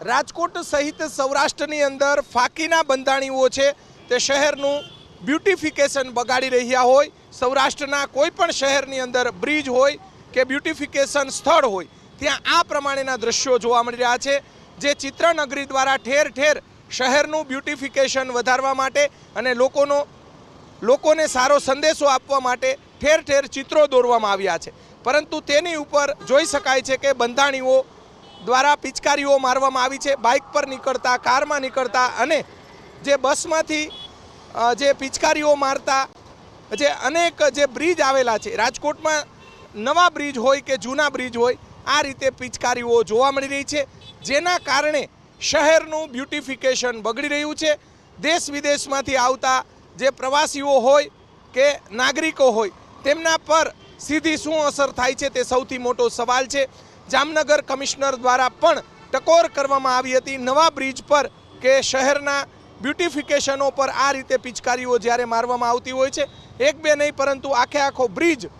રાજકોટ સહિત સૌરાષ્ટ્રની અંદર ફાકીના બંધાણીઓ છે. તે શહેરનું બ્યુટિફિકેશન બગાડી રહ્યા હોય. સૌરાષ્ટ્રના કોઈ પણ શહેરની અંદર બ્રિજ હોય કે બ્યુટિફિકેશન સ્થળ હોય, ત્યાં આ પ્રમાણેના દ્રશ્યો જોવા મળી રહ્યા છે. જે ચિત્રનગરી દ્વારા ઠેર ઠેર શહેરનું બ્યુટિફિકેશન વધારવા માટે અને લોકોનો, લોકોને સારો સંદેશો આપવા માટે ઠેર ઠેર ચિત્રો દોરવામાં આવ્યા છે. પરંતુ તેની ઉપર જોઈ શકાય છે કે બંધાણીઓ દ્વારા પિચકારીઓ મારવામાં આવી છે. બાઇક પર નીકળતા, કારમાં નીકળતા અને જે બસમાંથી જે પિચકારીઓ મારતા, જે અનેક જે બ્રિજ આવેલા છે. રાજકોટમાં નવા બ્રિજ હોય કે જૂના બ્રિજ હોય, આ રીતે પિચકારીઓ જોવા મળી રહી છે. જેના કારણે શહેરનું બ્યુટિફિકેશન બગડી રહ્યું છે. દેશ વિદેશમાંથી આવતા જે પ્રવાસીઓ હોય કે નાગરિકો હોય, તેમના પર સીધી શું અસર થાય છે તે સૌથી મોટો સવાલ છે. જામનગર કમિશનર દ્વારા પણ ટકોર કરવામાં આવી હતી. નવા બ્રિજ પર કે શહેરના બ્યુટિફિકેશનો પર આ રીતે પિચકારીઓ જ્યારે મારવામાં આવતી હોય છે. એક બે નહીં, પરંતુ આખે આખો બ્રિજ